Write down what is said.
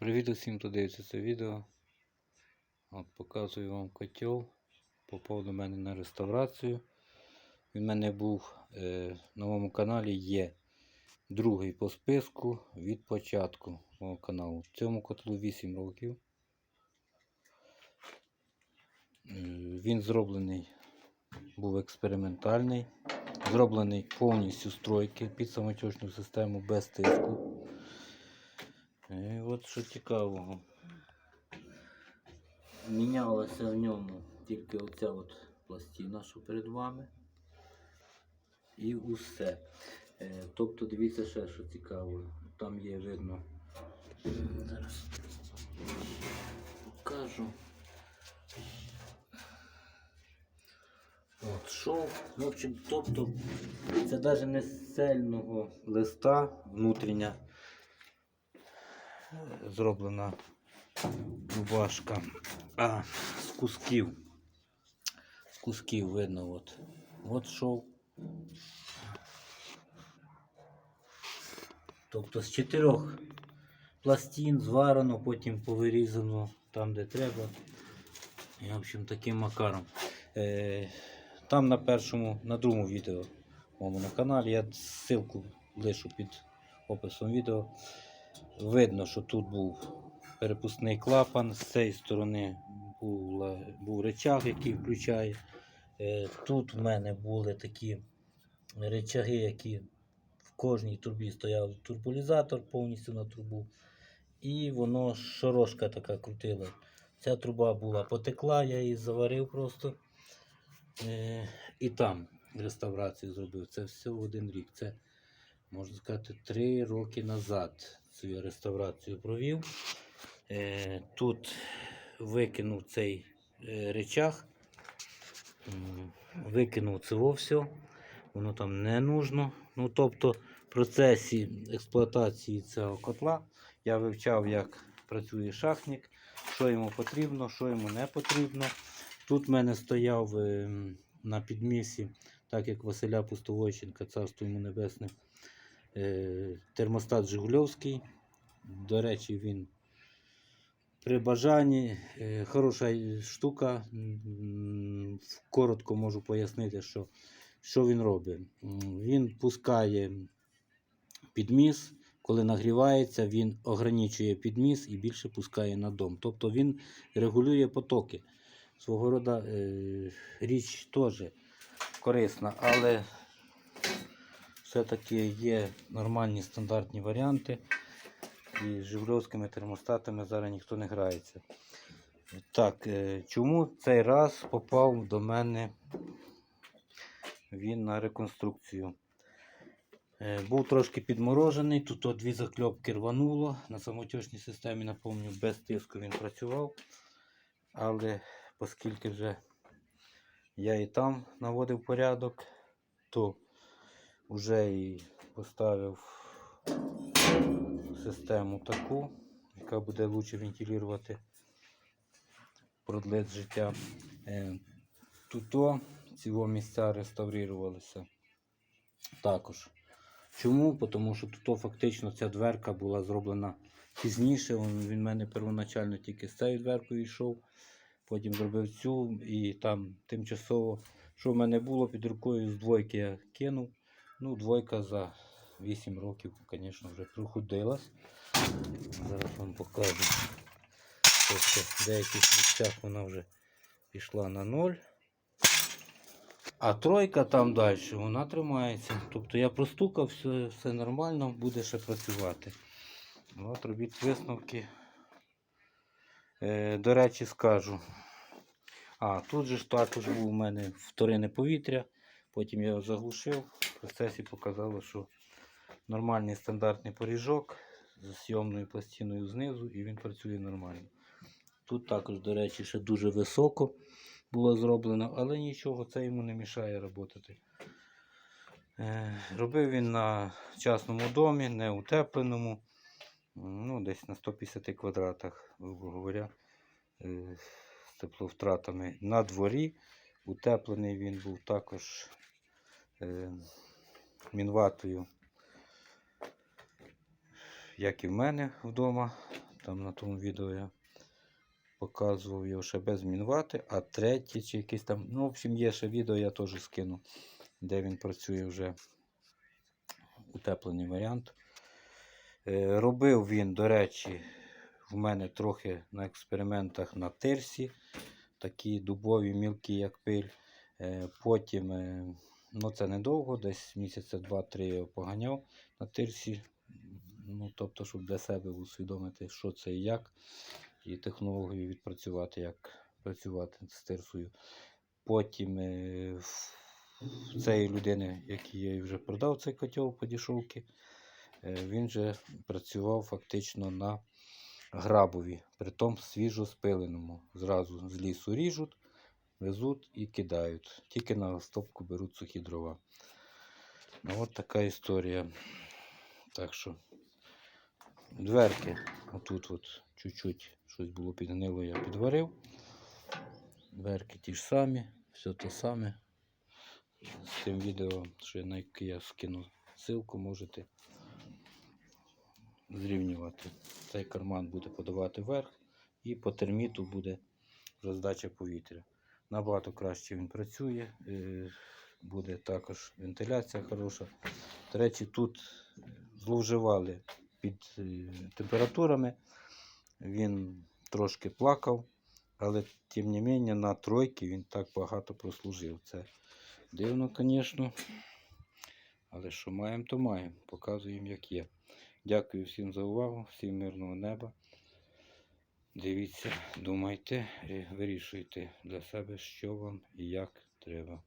Привіт усім, хто дивиться це відео. От, показую вам котел. Попав до мене на реставрацію. Він в мене був е, на моєму каналі є другий по списку від початку мого каналу. Цьому котлу 8 років. Е, Він зроблений, був експериментальний. Зроблений повністю стройки під самотечну систему без тиску. І от що цікавого. Мінялася в ньому тільки оця от пластина, що перед вами. І усе. Е, Тобто дивіться ще, що цікаво. Там є видно. Зараз покажу. От, шов. В общем, тобто це навіть не з листа внутрішня зроблена рубашка. А, з кусків. З кусків видно от. От шов. Тобто з чотирьох пластин зварено, потім повирізано там, де треба. І, в общем, таким макаром. Е, там на першому, на другому відео моєму на каналі, я ссылку лишу під описом відео. Видно, що тут був перепускний клапан, з цієї сторони була, був речаг, який включає. Е, Тут в мене були такі речаги, які в кожній трубі стояв турбулізатор повністю на трубу. І воно шорошка така крутила. Ця труба була потекла, я її заварив просто. Е, І там реставрацію зробив. Це все в один рік. Це, можна сказати, три роки назад цю реставрацію провів. Е, Тут викинув цей е, речах, викинув це все. Воно там не нужно. Ну, тобто, в процесі експлуатації цього котла я вивчав, як працює шахтник, що йому потрібно, що йому не потрібно. Тут в мене стояв е, на підмісі, так як Василя Пустовойченка, царство йому небесне, термостат Жигульовський. До речі, він при бажанні е, хороша штука. Коротко можу пояснити, що, що він робить. Він пускає підміс, коли нагрівається, він ограничує підміс і більше пускає на дом. Тобто він регулює потоки. Свого роду е, річ теж корисна, але все-таки є нормальні стандартні варіанти. І з жигульовськими термостатами зараз ніхто не грається. Так, е, чому цей раз попав до мене він на реконструкцію? Е, Був трошки підморожений, тут дві закльопки рвануло. На самотечній системі, напомню, без тиску він працював. Але оскільки вже я і там наводив порядок, то вже і поставив систему таку, яка буде лучше вентилювати, продлить життя. Е, Тут ці місця реставрувалися також. Чому? Тому що тут фактично ця дверка була зроблена пізніше. Він в мене первоначально тільки з цією дверкою йшов, потім зробив цю і там тимчасово, що в мене було під рукою з двойки я кинув. Ну, двойка за 8 років, звісно, вже проходилась. Зараз вам покажу. Тобто в деяких місцях вона вже пішла на ноль. А тройка там далі, вона тримається. Тобто я простукав, все, все нормально, буде ще працювати. От робіть висновки. Е, до речі, скажу. А, тут же також був у мене вторинне повітря. Потім я його заглушив. Процесі показало, що нормальний стандартний поріжок з сйомною пластиною знизу і він працює нормально. Тут також, до речі, ще дуже високо було зроблено, але нічого, це йому не мішає працювати. Е, Робив він на частному домі, не утепленому, ну, десь на 150 квадратах, грубо говоря, е, з тепловтратами. На дворі утеплений він був також е, мінватою, як і в мене вдома. Там на тому відео я показував його ще без мінвати, а третє чи якийсь там. Ну, в общем, є ще відео, я теж скину, де він працює вже утеплений варіант. Е, Робив він, до речі, в мене трохи на експериментах на тирсі, такі дубові, мілкі, як пиль. Е, Потім, е, ну це недовго, десь місяця два-три я поганяв на тирсі. Ну, тобто, щоб для себе усвідомити, що це і як, і технологію відпрацювати, як працювати з тирсою. Потім е, в цієї людини, якій я вже продав цей котел по дішовки, е, він же працював фактично на грабові, притом свіжо спиленому. Зразу з лісу ріжуть, везуть і кидають. Тільки на стопку беруть сухі дрова. Ну, от така історія. Так що дверки, отут от чуть-чуть щось було підгнило, я підварив. Дверки ті ж самі, все те саме. З тим відео, що я на яке я скину ссылку, можете зрівнювати. Цей карман буде подавати вверх і по терміту буде роздача повітря. Набагато краще він працює, е, буде також вентиляція хороша. До речі, тут зловживали під е, температурами. Він трошки плакав, але тим не менше на тройки він так багато прослужив. Це дивно, звісно. Але що маємо, то маємо. Показуємо, як є. Дякую всім за увагу, всім мирного неба. Дивіться, думайте, вирішуйте для себе, що вам і як треба.